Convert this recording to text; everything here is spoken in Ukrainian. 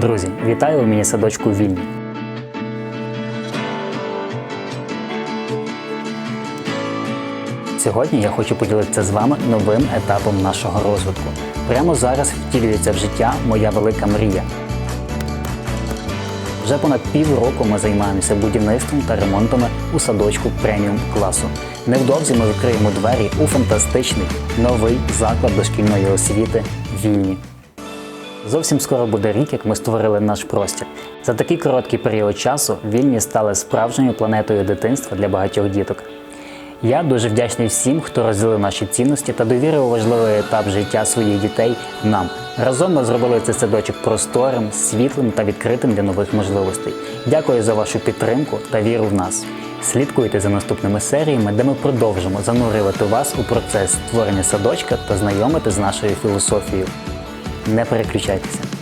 Друзі, вітаю у міні-садочку Вільні. Сьогодні я хочу поділитися з вами новим етапом нашого розвитку. Прямо зараз втілюється в життя моя велика мрія. Вже понад півроку ми займаємося будівництвом та ремонтами у садочку преміум класу. Невдовзі ми відкриємо двері у фантастичний новий заклад дошкільної освіти Вільні. Зовсім скоро буде рік, як ми створили наш простір. За такий короткий період часу вільні стали справжньою планетою дитинства для багатьох діток. Я дуже вдячний всім, хто розділив наші цінності та довірив важливий етап життя своїх дітей нам. Разом ми зробили цей садочок просторим, світлим та відкритим для нових можливостей. Дякую за вашу підтримку та віру в нас. Слідкуйте за наступними серіями, де ми продовжимо занурювати вас у процес створення садочка та знайомити з нашою філософією. Не переключайтеся.